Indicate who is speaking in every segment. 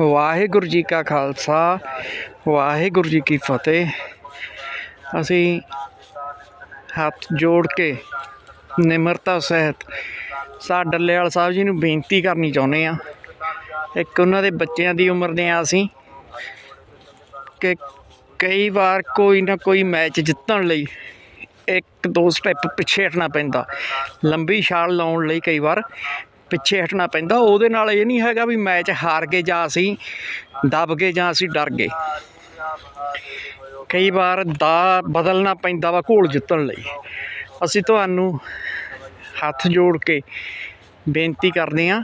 Speaker 1: ਵਾਹਿਗੁਰੂ ਜੀ ਕਾ ਖਾਲਸਾ, ਵਾਹਿਗੁਰੂ ਜੀ ਕੀ ਫਤਿਹ। ਅਸੀਂ ਹੱਥ ਜੋੜ ਕੇ ਨਿਮਰਤਾ ਸਹਿਤ ਸਾ ਡੱਲੇਵਾਲ ਸਾਹਿਬ ਜੀ ਨੂੰ ਬੇਨਤੀ ਕਰਨੀ ਚਾਹੁੰਦੇ ਆ ਇੱਕ ਉਹਨਾਂ ਦੇ ਬੱਚਿਆਂ ਦੀ ਉਮਰ ਦੇ ਆ ਅਸੀਂ ਕਿ ਕਈ ਵਾਰ ਕੋਈ ਨਾ ਕੋਈ ਮੈਚ ਜਿੱਤਣ ਲਈ ਇੱਕ ਦੋ ਸਟੈਪ ਪਿੱਛੇ ਹਟਣਾ ਪੈਂਦਾ, ਲੰਬੀ ਛਾਲ ਲਾਉਣ ਲਈ ਕਈ ਵਾਰ ਪਿੱਛੇ ਹਟਣਾ ਪੈਂਦਾ, ਉਹਦੇ ਨਾਲ ਇਹ ਨਹੀਂ ਹੈਗਾ ਵੀ ਮੈਚ ਹਾਰ ਗਏ ਜਾਂ ਅਸੀਂ ਦਬ ਗਏ ਜਾਂ ਅਸੀਂ ਡਰ ਗਏ। ਕਈ ਵਾਰ ਦਾ ਬਦਲਣਾ ਪੈਂਦਾ ਵਾ ਘੋਲ ਜਿੱਤਣ ਲਈ। ਅਸੀਂ ਤੁਹਾਨੂੰ ਹੱਥ ਜੋੜ ਕੇ ਬੇਨਤੀ ਕਰਦੇ ਹਾਂ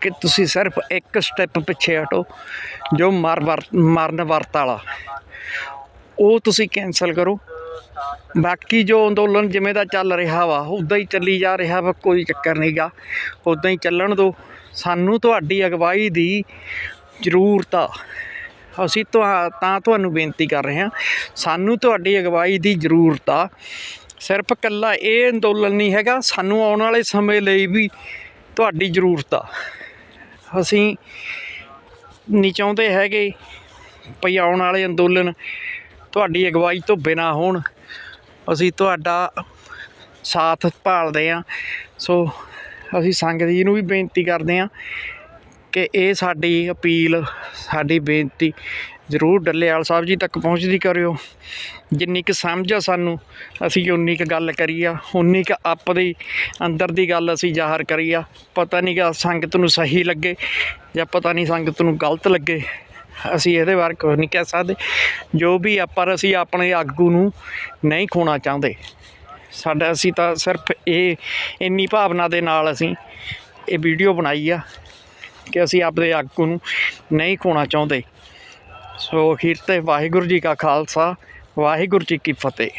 Speaker 1: ਕਿ ਤੁਸੀਂ ਸਿਰਫ ਇੱਕ ਸਟੈਪ ਪਿੱਛੇ ਹਟੋ, ਜੋ ਮਰ ਵਰ, ਮਰਨ ਵਰਤ ਵਾਲਾ। ਉਹ ਤੁਸੀਂ ਕੈਨਸਲ ਕਰੋ। ਬਾਕੀ ਜੋ ਅੰਦੋਲਨ ਜਿਵੇਂ ਦਾ ਚੱਲ ਰਿਹਾ ਵਾ ਉਦਾਂ ਹੀ ਚੱਲੀ ਜਾ ਰਿਹਾ ਵਾ, ਕੋਈ ਚੱਕਰ ਨਹੀਂਗਾ ਉਦਾਂ ਹੀ ਚੱਲਣ ਦਿਓ ਸਾਨੂੰ ਤੁਹਾਡੀ ਅਗਵਾਈ ਦੀ ਜ਼ਰੂਰਤ ਆ। ਅਸੀਂ ਤੁਹਾ, ਤਾਂ ਤੁਹਾਨੂੰ ਬੇਨਤੀ ਕਰ ਰਹੇ ਹਾਂ, ਸਾਨੂੰ ਤੁਹਾਡੀ ਅਗਵਾਈ ਦੀ ਜ਼ਰੂਰਤ ਆ। ਸਿਰਫ ਇਕੱਲਾ ਇਹ ਅੰਦੋਲਨ ਨਹੀਂ ਹੈਗਾ, ਸਾਨੂੰ ਆਉਣ ਵਾਲੇ ਸਮੇਂ ਲਈ ਵੀ ਤੁਹਾਡੀ ਜ਼ਰੂਰਤ ਆ। ਅਸੀਂ ਨਹੀਂ ਚਾਹੁੰਦੇ ਹੈਗੇ ਭਈ ਆਉਣ ਵਾਲੇ ਅੰਦੋਲਨ ਤੁਹਾਡੀ ਅਗਵਾਈ ਤੋਂ ਬਿਨਾ ਹੋਣ, ਅਸੀਂ ਤੁਹਾਡਾ ਸਾਥ ਭਾਲਦੇ ਹਾਂ। ਸੋ ਅਸੀਂ ਸੰਗਤ ਜੀ ਨੂੰ ਵੀ ਬੇਨਤੀ ਕਰਦੇ ਹਾਂ ਕਿ ਇਹ ਸਾਡੀ ਅਪੀਲ, ਸਾਡੀ ਬੇਨਤੀ ਜ਼ਰੂਰ ਡੱਲੇਵਾਲ ਸਾਹਿਬ ਜੀ ਤੱਕ ਪਹੁੰਚਦੀ ਕਰਿਓ। ਜਿੰਨੀ ਕੁ ਸਮਝ ਆ ਸਾਨੂੰ, ਅਸੀਂ ਉਨੀ ਕੁ ਗੱਲ ਕਰੀ ਆ, ਉਨੀ ਕੁ ਆਪਦੀ ਅੰਦਰ ਦੀ ਗੱਲ ਅਸੀਂ ਜ਼ਾਹਰ ਕਰੀ ਆ। ਪਤਾ ਨਹੀਂ ਗਾ ਸੰਗਤ ਨੂੰ ਸਹੀ ਲੱਗੇ ਜਾਂ ਪਤਾ ਨਹੀਂ ਸੰਗਤ ਨੂੰ ਗਲਤ ਲੱਗੇ। ਅਸੀਂ ਇਹਦੇ ਬਾਰੇ ਕੁਝ ਨਹੀਂ ਕਹਿ ਸਕਦੇ। ਜੋ ਵੀ ਆ, ਪਰ ਅਸੀਂ ਆਪਣੇ ਆਗੂ ਨੂੰ ਨਹੀਂ ਖੋਣਾ ਚਾਹੁੰਦੇ। ਸਾਡਾ, ਅਸੀਂ ਤਾਂ ਸਿਰਫ ਇਹ, ਇੰਨੀ ਭਾਵਨਾ ਦੇ ਨਾਲ ਅਸੀਂ ਇਹ ਵੀਡੀਓ ਬਣਾਈ ਆ ਕਿ ਅਸੀਂ ਆਪਦੇ ਆਗੂ ਨੂੰ ਨਹੀਂ ਖੋਣਾ ਚਾਹੁੰਦੇ। ਸੋ ਅਖੀਰ ਤੇ ਵਾਹਿਗੁਰੂ ਜੀ ਕਾ ਖਾਲਸਾ, ਵਾਹਿਗੁਰੂ ਜੀ ਕੀ ਫਤਿਹ।